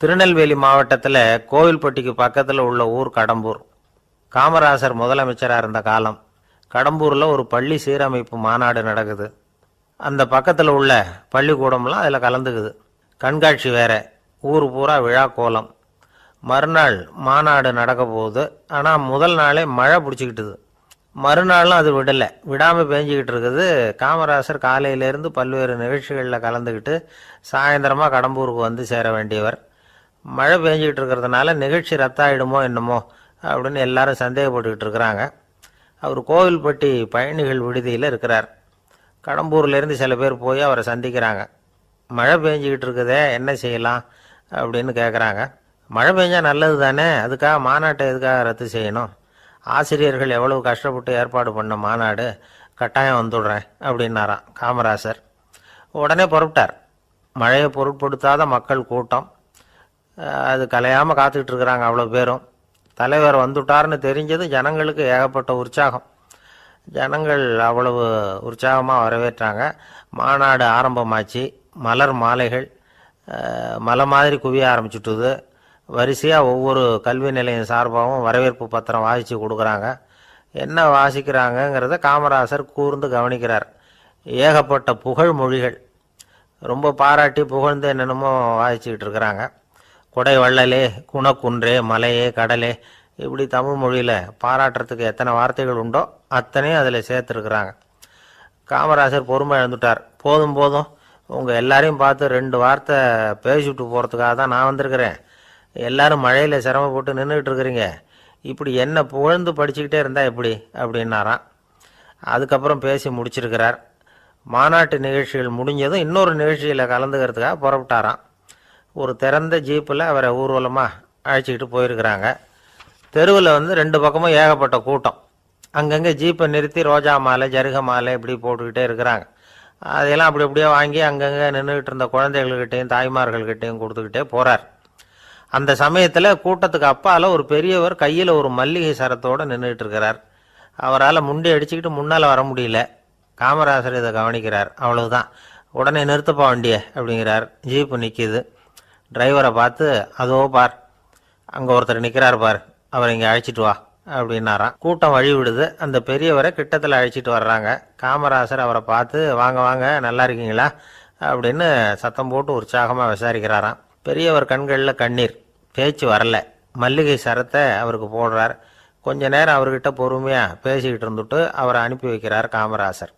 திருநெல்வேலி மாவட்டத்தில் கோவில்பட்டிக்கு பக்கத்தில் உள்ள ஊர் கடம்பூர். காமராசர் முதலமைச்சராக இருந்த காலம். கடம்பூரில் ஒரு பள்ளி சீரமைப்பு மாநாடு நடக்குது. அந்த பக்கத்தில் உள்ள பள்ளிக்கூடம்லாம் அதில் கலந்துக்குது. கண்காட்சி வேற. ஊர் பூரா விழா கோலம். மறுநாள் மாநாடு நடக்க போகுது. ஆனால் முதல் நாளே மழை பிடிச்சிக்கிட்டுது. மறுநாளும் அது விடலை. விடாமல் பேஞ்சிக்கிட்டு இருக்குது. காமராசர் காலையிலேருந்து பல்வேறு நிகழ்ச்சிகளில் கலந்துக்கிட்டு சாயந்தரமாக கடம்பூருக்கு வந்து சேர வேண்டியவர். மழை பெஞ்சிக்கிட்டு இருக்கிறதுனால நிகழ்ச்சி ரத்தாயிடுமோ என்னமோ அப்படின்னு எல்லாரும் சந்தேகப்பட்டுக்கிட்டு இருக்கிறாங்க. அவர் கோவில்பட்டி பயணிகள் விடுதியில் இருக்கிறார். கடம்பூர்லேருந்து சில பேர் போய் அவரை சந்திக்கிறாங்க. மழை பெஞ்சிக்கிட்டு இருக்குதே என்ன செய்யலாம் அப்படின்னு கேட்குறாங்க மழை பெஞ்சால் நல்லது தானே அதுக்காக மாநாட்டை எதுக்காக ரத்து செய்யணும்? ஆசிரியர்கள் எவ்வளவு கஷ்டப்பட்டு ஏற்பாடு பண்ண மாநாடு? கட்டாயம் வந்துடுறேன் அப்படின்னாராம் காமராசர். உடனே புறப்பட்டார். மழையை பொருட்படுத்தாத மக்கள் கூட்டம். அது கலையாமல் காத்துக்கிட்டு இருக்கிறாங்க அவ்வளோ பேரும். தலைவர் வந்துட்டார்னு தெரிஞ்சது ஜனங்களுக்கு ஏகப்பட்ட உற்சாகம். ஜனங்கள் அவ்வளவு உற்சாகமாக வரவேற்றாங்க. மாநாடு ஆரம்பமாச்சு. மலர் மாலைகள் மலை மாதிரி குவிய ஆரம்பிச்சுட்டுது. வரிசையாக ஒவ்வொரு கல்வி நிலையம் சார்பாகவும் வரவேற்பு பத்திரம் வாசித்து கொடுக்குறாங்க. என்ன வாசிக்கிறாங்கங்கிறத காமராசர் கூர்ந்து கவனிக்கிறார். ஏகப்பட்ட புகழ் மொழிகள். ரொம்ப பாராட்டி புகழ்ந்து என்னென்னமோ வாசிச்சுக்கிட்டு இருக்கிறாங்க. கொடை வள்ளலே குணக்குன்றே மலையே கடலே. இப்படி தமிழ் மொழியில் பாராட்டுறதுக்கு எத்தனை வார்த்தைகள் உண்டோ அத்தனையும் அதில் சேர்த்துருக்குறாங்க. காமராஜர் பொறுமை இழந்துட்டார் போதும் போதும். உங்கள் எல்லாரையும் பார்த்து ரெண்டு வார்த்தை பேசிவிட்டு போகிறதுக்காக தான் நான் வந்திருக்கிறேன். எல்லாரும் மழையில் சிரமப்பட்டு நின்றுட்டு இருக்கிறீங்க. இப்படி என்ன புகழ்ந்து படிச்சுக்கிட்டே இருந்தால் எப்படி? அப்படின்னாராம். அதுக்கப்புறம் பேசி முடிச்சிருக்கிறார். மாநாட்டு நிகழ்ச்சிகள் முடிஞ்சதும் இன்னொரு நிகழ்ச்சியில் கலந்துக்கிறதுக்காக புறப்பட்டாராம். ஒரு திறந்த ஜீப்பில் அவரை ஊர்வலமாக அழைச்சிக்கிட்டு போயிருக்கிறாங்க. தெருவில் வந்து ரெண்டு பக்கமும் ஏகப்பட்ட கூட்டம். அங்கங்கே ஜீப்பை நிறுத்தி ரோஜா மாலை ஜருக மாலை இப்படி போட்டுக்கிட்டே இருக்கிறாங்க. அதையெல்லாம் அப்படி அப்படியே வாங்கி அங்கங்கே நின்றுக்கிட்டு இருந்த குழந்தைகள்கிட்டையும் தாய்மார்கள்கிட்டையும் கொடுத்துக்கிட்டே போகிறார் அந்த சமயத்தில் கூட்டத்துக்கு அப்பால் ஒரு பெரியவர் கையில் ஒரு மல்லிகை சரத்தோடு நின்றுக்கிட்டு இருக்கிறார். அவரால் முண்டி அடிச்சுக்கிட்டு முன்னால் வர முடியல. காமராசர் இதை கவனிக்கிறார். அவ்வளவுதான். உடனே நிறுத்தப்பா வண்டியை அப்படிங்கிறார். ஜீப்பு நிற்கிது. டிரைவரை பார்த்து அதோ பார் அங்கே ஒருத்தர் நிற்கிறார் பார் அவர் இங்கே அழைச்சிட்டு வா அப்படின்னாராம். கூட்டம் வழி விடுது அந்த பெரியவரை கிட்டத்தில் அழைச்சிட்டு வர்றாங்க. காமராசர் அவரை பார்த்து வாங்க வாங்க நல்லா இருக்கீங்களா? அப்படின்னு சத்தம் போட்டு உற்சாகமாக விசாரிக்கிறாராம். பெரியவர் கண்களில் கண்ணீர். பேச்சு வரல. மல்லிகை சரத்தை அவருக்கு போடுறார். கொஞ்ச நேரம் அவர்கிட்ட பொறுமையாக பேசிக்கிட்டு இருந்துட்டு அவரை அனுப்பி வைக்கிறார் காமராசர்.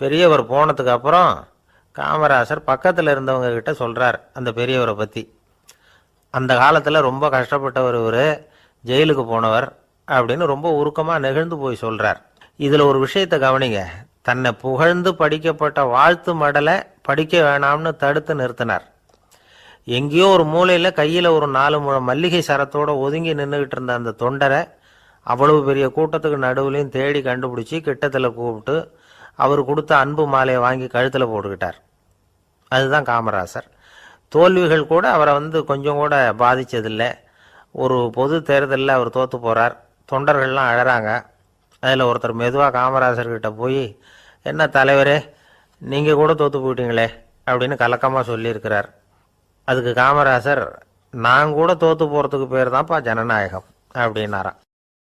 பெரியவர் போனதுக்கு அப்புறம் காமராசர் பக்கத்தில் இருந்தவங்க கிட்ட சொல்கிறார் அந்த பெரியவரை பற்றி அந்த காலத்தில் ரொம்ப கஷ்டப்பட்டவர் இவர் ஜெயிலுக்கு போனவர் அப்படின்னு ரொம்ப உருக்கமாக நெகிழ்ந்து போய் சொல்கிறார் இதில் ஒரு விஷயத்தை கவனிங்க. தன்னை புகழ்ந்து படிக்கப்பட்ட வாழ்த்து மடலை படிக்க வேணாம்னு தடுத்து நிறுத்தினார். எங்கேயோ ஒரு மூலையில் கையில் ஒரு நாலு முழம் மல்லிகை சரத்தோடு ஒதுங்கி நின்றுக்கிட்டு இருந்த அந்த தொண்டரை அவ்வளவு பெரிய கூட்டத்துக்கு நடுவுலையும் தேடி கண்டுபிடிச்சி கிட்டத்தில் கூப்பிட்டு அவர் கொடுத்த அன்பு மாலையை வாங்கி கழுத்தில் போட்டுக்கிட்டார். அதுதான் காமராசர். தோல்விகள் கூட அவரை வந்து கொஞ்சம் கூட பாதித்ததில்லை ஒரு பொது தேர்தலில் அவர் தோற்று போகிறார் தொண்டர்கள்லாம் அழகிறாங்க அதில் ஒருத்தர் மெதுவாக காமராசர்கிட்ட போய் என்ன தலைவரே நீங்கள் கூட தோற்று போயிட்டீங்களே அப்படின்னு கலக்கமாக சொல்லியிருக்கிறார். அதுக்கு காமராசர் நான் கூட தோற்று போகிறதுக்கு பேர் தான்ப்பா ஜனநாயகம் அப்படின்னாராம்.